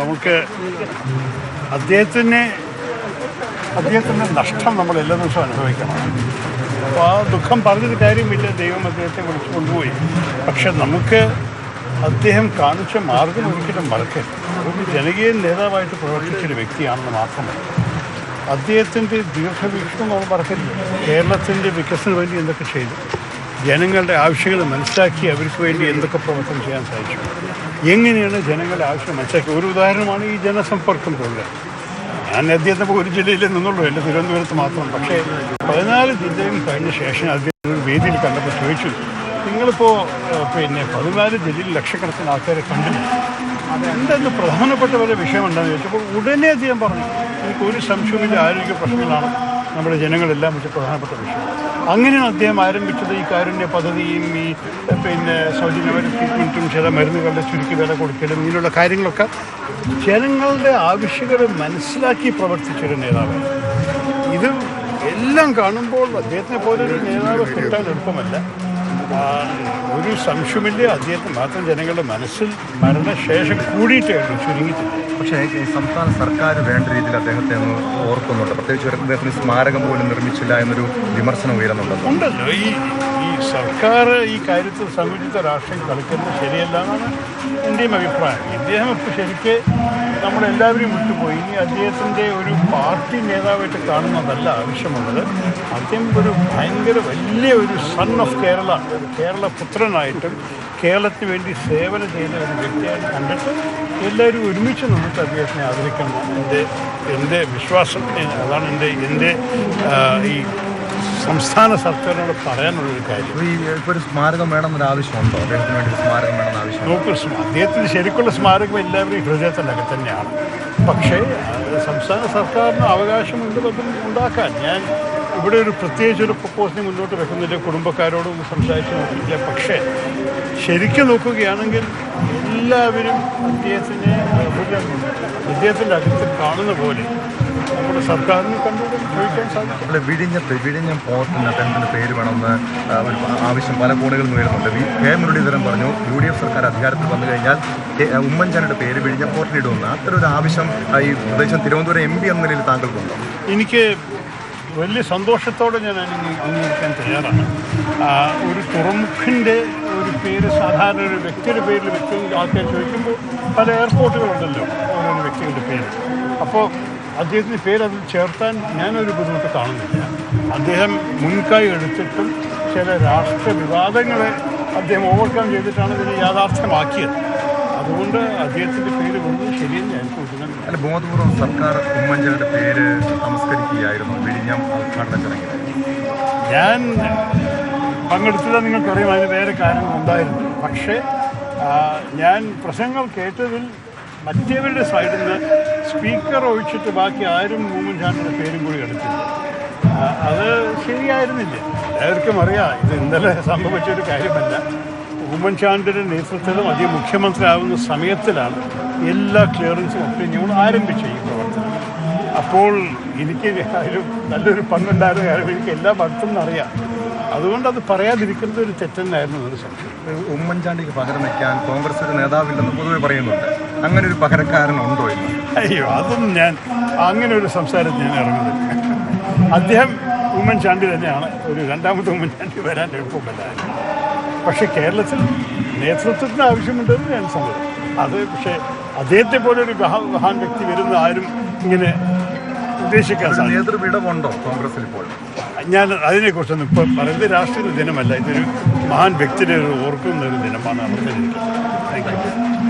നമുക്ക് അദ്ദേഹത്തിന് അദ്ദേഹത്തിന്റെ നഷ്ടം നമ്മൾ എല്ലാ ദിവസവും അനുഭവിക്കണം. അപ്പോൾ ആ ദുഃഖം പറഞ്ഞൊരു കാര്യമില്ല. ദൈവം അദ്ദേഹത്തെ വിളിച്ചു കൊണ്ടുപോയി. പക്ഷെ നമുക്ക് അദ്ദേഹം കാണിച്ച മാർഗം ഒരിക്കലും മറക്കരുത്. ഒരു ജനകീയ നേതാവായിട്ട് പ്രവർത്തിച്ചൊരു വ്യക്തിയാണെന്ന് മാത്രമല്ല. അദ്ദേഹത്തിന്റെ ദീർഘവീക്ഷണം നമ്മൾ മറക്കരുത്. കേരളത്തിന്റെ വികസനത്തിന് വേണ്ടി എന്തൊക്കെ ചെയ്തു. ജനങ്ങളുടെ ആവശ്യങ്ങൾ മനസ്സിലാക്കി അവർക്ക് വേണ്ടി എന്തൊക്കെ പ്രവർത്തനം ചെയ്യാൻ സാധിച്ചു. എങ്ങനെയാണ് ജനങ്ങളുടെ ആവശ്യം മനസ്സിലാക്കി? ഒരു ഉദാഹരണമാണ് ഈ ജനസമ്പർക്കം പ്രോഗ്രാം ഞാൻ അദ്ദേഹത്തെ ഒരു ജില്ലയിൽ നിന്നുള്ളൂ. എന്റെ തിരുവനന്തപുരത്ത് മാത്രം. പക്ഷേ പതിനാല് ജില്ലയും കഴിഞ്ഞ ശേഷം അദ്ദേഹം ഒരു വേദിയിൽ കണ്ടപ്പോൾ ചോദിച്ചു നിങ്ങളിപ്പോൾ പിന്നെ പതിനാല് ജില്ലയിൽ ലക്ഷക്കണക്കിന് ആൾക്കാരെ കണ്ടില്ല? എന്തെന്ന് പ്രധാനപ്പെട്ട വല്ല വിഷയമുണ്ടെന്ന് ചോദിച്ചപ്പോൾ ഉടനെ അദ്ദേഹം പറഞ്ഞു എനിക്ക് ഒരു സംശയമില്ല ആരോഗ്യ പ്രശ്നങ്ങളാണ് നമ്മുടെ ജനങ്ങളെല്ലാം വെച്ച് പ്രധാനപ്പെട്ട വിഷയം. അങ്ങനെയാണ് അദ്ദേഹം ആരംഭിച്ചത് ഈ കാരുണ്യ പദ്ധതിയും ഈ പിന്നെ സൗജന്യമായ ട്രീറ്റ്മെന്റും ചില മരുന്നുകളുടെ ചുരുക്കി വില കൊടുക്കലും ഇങ്ങനെയുള്ള കാര്യങ്ങളൊക്കെ ജനങ്ങളുടെ ആവശ്യകത മനസ്സിലാക്കി പ്രവർത്തിച്ചൊരു നേതാവാണ്. ഇത് എല്ലാം കാണുമ്പോൾ അദ്ദേഹത്തിനെ പോലെ ഒരു നേതാവ് കിട്ടാൻ എളുപ്പമല്ല. ഒരു സംശയമില്ല. അദ്ദേഹത്തെ മാത്രം ജനങ്ങളുടെ മനസ്സിൽ മരണശേഷം കൂടിയിട്ടേ ഉള്ളൂ ചുരുങ്ങിയിട്ടില്ല പക്ഷേ സംസ്ഥാന സർക്കാർ വേണ്ട രീതിയിൽ അദ്ദേഹത്തെ ഒന്ന് ഓർക്കുന്നുണ്ട്. പ്രത്യേകിച്ച് അദ്ദേഹത്തിന് സ്മാരകം പോലും നിർമ്മിച്ചില്ല എന്നൊരു വിമർശനം ഉയരുന്നുണ്ടല്ലോ. ഉണ്ടല്ലോ. ഈ സർക്കാർ ഈ കാര്യത്തിൽ സമുചിത രാഷ്ട്രീയം കളിക്കുന്നത് ശരിയല്ല എന്നാണ് എന്റെയും അഭിപ്രായം. ഇദ്ദേഹം ഇപ്പോൾ ശരിക്ക് നമ്മളെല്ലാവരും വിട്ടുപോയി. ഇനി അദ്ദേഹത്തിന്റെ ഒരു പാർട്ടി നേതാവായിട്ട് കാണുന്നതല്ല ആവശ്യമുള്ളത്. അദ്ദേഹം ഒരു ഭയങ്കര വലിയ ഒരു സൺ ഓഫ് കേരള ഒരു കേരള പുത്രനായിട്ടും കേരളത്തിന് വേണ്ടി സേവനം ചെയ്യുന്ന ഒരു വ്യക്തിയായി കണ്ടിട്ട് എല്ലാവരും ഒരുമിച്ച് നമുക്ക് അദ്ദേഹത്തിനെ ആദരിക്കണം. എന്റെ എന്റെ വിശ്വാസം അതാണ് എന്റെ എന്റെ ഈ സംസ്ഥാന സർക്കാരിനോട് പറയാനുള്ളൊരു കാര്യം. അപ്പോൾ ഈ ഇപ്പോൾ ഒരു സ്മാരകം വേണമെന്നൊരു ആവശ്യമുണ്ടോ? അദ്ദേഹത്തിന് വേണ്ടി ഒരു സ്മാരകം വേണമെന്ന് ആവശ്യം നോക്ക് സ്മ- അദ്ദേഹത്തിന് ശരിക്കുള്ള സ്മാരകം എല്ലാവരും ഹൃദയത്തിനകത്ത് തന്നെയാണ്. പക്ഷേ അത് സംസ്ഥാന സർക്കാരിന് അവകാശമുണ്ട് അതും ഉണ്ടാക്കാൻ ഞാൻ ഇവിടെ ഒരു പ്രത്യേകിച്ച് ഒരു പ്രപ്പോസൽ മുന്നോട്ട് വെക്കുന്നില്ല കുടുംബക്കാരോടും സംസാരിച്ച് നോക്കിയില്ല പക്ഷേ ശരിക്കും നോക്കുകയാണെങ്കിൽ എല്ലാവരും അദ്ദേഹത്തിനെ അദ്ദേഹത്തിന്റെ അകത്ത് കാണുന്ന പോലെ നമ്മുടെ സർക്കാരിന് കണ്ടുകൊണ്ട് ചോദിക്കാൻ സാധിക്കും. അല്ല വിഴിഞ്ഞത്ത് വിഴിഞ്ഞം പോർട്ടിന് അദ്ദേഹത്തിന്റെ പേര് വേണമെന്ന് ഒരു ആവശ്യം പല കോണുകളിൽ ഉയരുന്നുണ്ട് കെ മുരളീധരൻ പറഞ്ഞു യു ഡി എഫ് സർക്കാർ അധികാരത്തിൽ വന്നു കഴിഞ്ഞാൽ ഉമ്മൻചാണ്ടിയുടെ പേര് വിഴിഞ്ഞം പോർട്ടിനിടുമെന്ന് അത്തരം ഒരു ആവശ്യം ഈ പ്രദേശം തിരുവനന്തപുരം എം പി എന്ന നിലയിൽ താങ്കൾക്കുണ്ടോ? എനിക്ക് വലിയ സന്തോഷത്തോടെ ഞാൻ അംഗീ- അംഗീകരിക്കാൻ തയ്യാറാണ്. ഒരു തുറമുഖിന്റെ ഒരു പേര് സാധാരണ ഒരു വ്യക്തിയുടെ പേരിൽ വ്യക്തി ആൾക്കാർ ചോദിക്കുമ്പോൾ പല എയർപോർട്ടുകളുണ്ടല്ലോ ഓരോരോ വ്യക്തികളുടെ പേര്. അപ്പോൾ അദ്ദേഹത്തിന്റെ പേര് അതിൽ ചേർത്താൻ ഞാനൊരു ബുദ്ധിമുട്ട് കാണുന്നില്ല. അദ്ദേഹം മുൻകൈ എടുത്തിട്ടും ചില രാഷ്ട്ര വിവാദങ്ങളെ അദ്ദേഹം ഓവർകം ചെയ്തിട്ടാണ് ഇതിനെ യാഥാർത്ഥ്യമാക്കിയത്. അതുകൊണ്ട് അദ്ദേഹത്തിന്റെ പേര് കൊണ്ട് ശരിയെന്ന് ഞാൻ കൂട്ടുന്നുണ്ട് അല്ല ബോധപൂർവം സർക്കാർ ഉമ്മൻചാണ്ടിയുടെ പേര് നമസ്കരിക്കുകയായിരുന്നു. വിഴിഞ്ഞം ഉദ്ഘാടന ചടങ്ങിൽ. ഞാൻ പങ്കെടുത്തത് നിങ്ങൾക്കറിയാം അതിന് വേറെ കാര്യങ്ങളുണ്ടായിരുന്നു പക്ഷേ ഞാൻ പ്രസംഗങ്ങൾ കേട്ടതിൽ മറ്റേവരുടെ സൈഡിൽ നിന്ന് സ്പീക്കർ ഒഴിച്ചിട്ട് ബാക്കി ആരും ഉമ്മൻചാണ്ടിയുടെ പേരും കൂടി എടുത്തില്ല അത് ശരിയായിരുന്നില്ല. എല്ലാവർക്കും അറിയാം ഇത് ഇന്നലെ സംഭവിച്ചൊരു കാര്യമല്ല. ഉമ്മൻചാണ്ടിന്റെ നേതൃത്വത്തിലും അദ്ദേഹം മുഖ്യമന്ത്രിയാവുന്ന സമയത്തിലാണ് എല്ലാ ക്ലിയറൻസും ഒപ്പീനിയനും ആരംഭിച്ച ഈ പ്രവർത്തനം. അപ്പോൾ എനിക്ക് ആരും നല്ലൊരു പങ്കുണ്ടായിരുന്ന കാര്യം എനിക്ക് എല്ലാ ഭക്തം അറിയാം. അതുകൊണ്ട് അത് പറയാതിരിക്കുന്നത് ഒരു തെറ്റെന്നായിരുന്നു എന്നൊരു സംശയം ഉമ്മൻചാണ്ടിക്ക് പകരം വയ്ക്കാൻ കോൺഗ്രസ് ഒരു നേതാവില്ലെന്ന് പൊതുവെ പറയുന്നുണ്ട്. അങ്ങനെ ഒരു പകരക്കാരനുണ്ടോ എന്ന്. അയ്യോ അതും ഞാൻ അങ്ങനെ ഒരു സംസാരത്തിൽ ഞാൻ ഇറങ്ങുന്നില്ല. അദ്ദേഹം ഉമ്മൻചാണ്ടി തന്നെയാണ്. ഒരു രണ്ടാമത്തെ ഉമ്മൻചാണ്ടി വരാൻ എളുപ്പമല്ല. പക്ഷേ കേരളത്തിൽ നേതൃത്വത്തിന് ആവശ്യമുണ്ടെന്ന് ഞാൻ സമ്മതം അത് പക്ഷേ അദ്ദേഹത്തെ പോലെ ഒരു മഹാ- മഹാൻ വ്യക്തി വരുന്ന ആരും ഇങ്ങനെ ഉദ്ദേശിക്കാൻ സാധിക്കും നേതൃപീഠമുണ്ടോ കോൺഗ്രസിൽ ഇപ്പോൾ? ഞാൻ അതിനെക്കുറിച്ചൊന്നും ഇപ്പം പറയുന്നത് രാഷ്ട്രീയ ദിനമല്ല. ഇതൊരു മഹാൻ വ്യക്തിയുടെ ഒരു ഓർക്കുന്ന ഒരു ദിനമാണ് അവർക്ക് താങ്ക് യു